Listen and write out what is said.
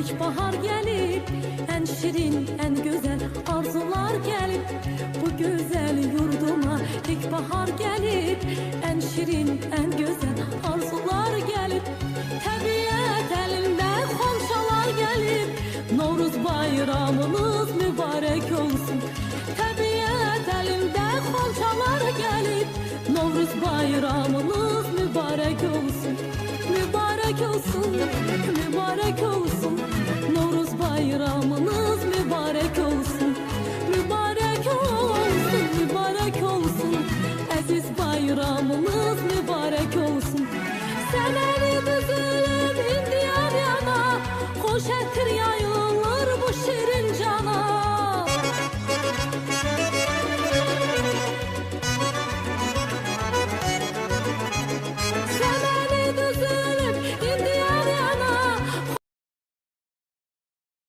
İlkbahar gelip en şirin en güzel arzular gelip bu güzel yurduma İlkbahar gelip en şirin en güzel arzular gelip Tabiat elinde komşalar gelip Novruz bayramınız mübarek olsun. Tabiat elinde komşalar gelip Novruz bayramınız mübarek olsun. Mübarek olsun, mübarek olsun.